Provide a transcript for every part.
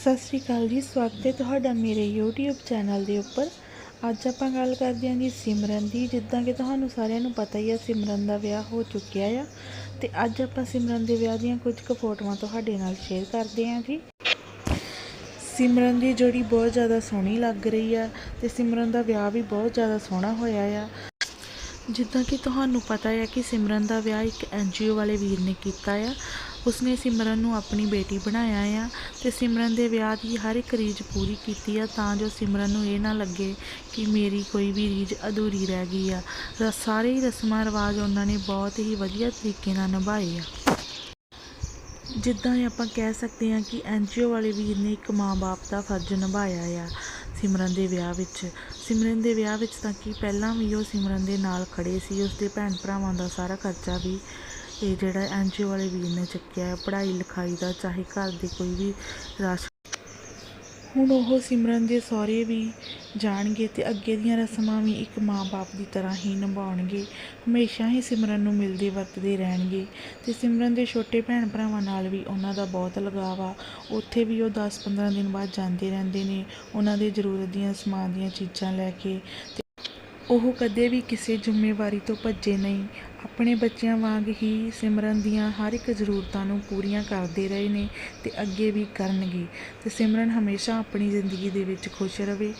ਸਤਿ ਸ਼੍ਰੀ ਅਕਾਲ ਜੀ, ਸਵਾਗਤ ਹੈ ਤੁਹਾਡਾ ਮੇਰੇ YouTube ਚੈਨਲ ਦੇ ਉੱਪਰ। ਅੱਜ ਆਪਾਂ ਗੱਲ ਕਰਦੇ ਹਾਂ ਜੀ ਸਿਮਰਨ ਦੀ, ਜਿੱਦਾਂ ਕਿ ਤੁਹਾਨੂੰ ਸਾਰਿਆਂ ਨੂੰ ਪਤਾ ਹੀ ਆ, ਸਿਮਰਨ ਦਾ ਵਿਆਹ ਹੋ ਚੁੱਕਿਆ ਆ। ਤੇ ਅੱਜ ਆਪਾਂ ਸਿਮਰਨ ਦੇ ਵਿਆਹ ਦੀਆਂ ਕੁਝ ਕੁ ਫੋਟੋਆਂ ਤੁਹਾਡੇ ਨਾਲ ਸ਼ੇਅਰ ਕਰਦੇ ਹਾਂ ਜੀ। ਸਿਮਰਨ ਦੀ ਜੋੜੀ ਬਹੁਤ ਜ਼ਿਆਦਾ ਸੋਹਣੀ ਲੱਗ ਰਹੀ ਆ ਤੇ ਸਿਮਰਨ ਦਾ ਵਿਆਹ ਵੀ ਬਹੁਤ ਜ਼ਿਆਦਾ ਸੋਹਣਾ ਹੋਇਆ ਆ। ਜਿੱਦਾਂ ਕਿ ਤੁਹਾਨੂੰ ਪਤਾ ਹੈ ਕਿ ਸਿਮਰਨ ਦਾ ਵਿਆਹ ਇੱਕ ਐਨਜੀਓ ਵਾਲੇ ਵੀਰ ਨੇ ਕੀਤਾ ਆ। ਉਸਨੇ ਸਿਮਰਨ ਨੂੰ ਆਪਣੀ ਬੇਟੀ ਬਣਾਇਆ ਆ ਤੇ ਸਿਮਰਨ ਦੇ ਵਿਆਹ ਦੀ ਹਰ ਇੱਕ ਰੀਝ ਪੂਰੀ ਕੀਤੀ ਆ, ਤਾਂ ਜੋ ਸਿਮਰਨ ਨੂੰ ਇਹ ਨਾ ਲੱਗੇ ਕਿ ਮੇਰੀ ਕੋਈ ਵੀ ਰੀਝ ਅਧੂਰੀ ਰਹਿ ਗਈ ਆ। ਰ- ਸਾਰੇ ਹੀ ਰਸਮਾਂ ਰਿਵਾਜ ਉਹਨਾਂ ਨੇ ਬਹੁਤ ਹੀ ਵਧੀਆ ਤਰੀਕੇ ਨਾਲ ਨਿਭਾਏ ਆ। ਜਿੱਦਾਂ ਹੀ ਆਪਾਂ ਕਹਿ ਸਕਦੇ ਹਾਂ ਕਿ ਐਨਜੀਓ ਵਾਲੇ ਵੀਰ ਨੇ ਇੱਕ ਮਾਂ-ਬਾਪ ਦਾ ਫਰਜ਼ ਨਿਭਾਇਆ ਆ ਸਿਮਰਨ ਦੇ ਵਿਆਹ ਵਿੱਚ। ਸਿਮਰਨ ਦੇ ਵਿਆਹ ਵਿੱਚ ਤਾਂ ਕਿ ਪਹਿਲਾਂ ਵੀ ਉਹ ਸਿਮਰਨ ਦੇ ਨਾਲ ਖੜੇ ਸੀ, ਉਸਦੇ ਭੈਣ ਭਰਾਵਾਂ ਦਾ ਸਾਰਾ ਖਰਚਾ ਵੀ ਇਹ ਜਿਹੜਾ ਐੱਨ ਜੀ ਓ ਵਾਲੇ ਵੀਰ ਨੇ ਚੱਕਿਆ ਹੈ, ਪੜ੍ਹਾਈ ਲਿਖਾਈ ਦਾ, ਚਾਹੇ ਘਰ ਦੇ ਕੋਈ ਵੀ ਰਾਸ਼ਨ ਹੁਣ ਉਹ ਸਿਮਰਨ ਦੇ ਸਹੁਰੇ ਵੀ ਜਾਣਗੇ ਤੇ ਅੱਗੇ ਦੀਆਂ ਰਸਮਾਂ ਵੀ ਇੱਕ ਮਾਂ-ਬਾਪ ਦੀ ਤਰ੍ਹਾਂ ਹੀ ਨਿਭਾਉਣਗੇ। ਹਮੇਸ਼ਾ ਹੀ ਸਿਮਰਨ ਨੂੰ ਮਿਲਦੇ ਵਰਤਦੇ ਰਹਿਣਗੇ ਤੇ ਸਿਮਰਨ ਦੇ ਛੋਟੇ ਭੈਣ ਭਰਾਵਾਂ ਨਾਲ ਵੀ ਉਹਨਾਂ ਦਾ ਬਹੁਤ ਲਗਾਵ ਆ। ਉੱਥੇ ਵੀ ਉਹ 10-15 ਦਿਨ ਬਾਅਦ ਜਾਂਦੇ ਰਹਿੰਦੇ ਨੇ, ਉਹਨਾਂ ਦੇ ਜ਼ਰੂਰਤ ਦੀਆਂ ਸਮਾਨ ਦੀਆਂ ਚੀਜ਼ਾਂ ਲੈ ਕੇ ਤੇ ਉਹ ਕਦੇ ਵੀ ਕਿਸੇ ਜ਼ਿੰਮੇਵਾਰੀ ਤੋਂ ਭੱਜੇ ਨਹੀਂ। ਆਪਣੇ ਬੱਚਿਆਂ ਵਾਂਗ ਹੀ ਸਿਮਰਨ ਦੀਆਂ ਹਰ ਇੱਕ ਜ਼ਰੂਰਤਾਂ ਨੂੰ ਪੂਰੀਆਂ ਕਰਦੇ ਰਹੇ ਨੇ ਤੇ ਅੱਗੇ ਵੀ ਕਰਨਗੇ ਤੇ ਸਿਮਰਨ ਹਮੇਸ਼ਾ ਆਪਣੀ ਜ਼ਿੰਦਗੀ ਦੇ ਵਿੱਚ ਖੁਸ਼ ਰਹੇ।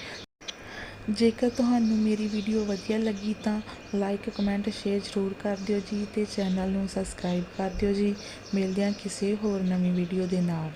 ਜੇਕਰ ਤੁਹਾਨੂੰ ਮੇਰੀ ਵੀਡੀਓ ਵਧੀਆ ਲੱਗੀ ਤਾਂ ਲਾਈਕ ਕਮੈਂਟ ਸ਼ੇਅਰ ਜ਼ਰੂਰ ਕਰ ਦਿਓ ਜੀ ਤੇ ਚੈਨਲ ਨੂੰ ਸਬਸਕ੍ਰਾਈਬ ਕਰ ਦਿਓ ਜੀ। ਮਿਲਦੇ ਹਾਂ ਕਿਸੇ ਹੋਰ ਨਵੀਂ ਵੀਡੀਓ ਦੇ ਨਾਲ।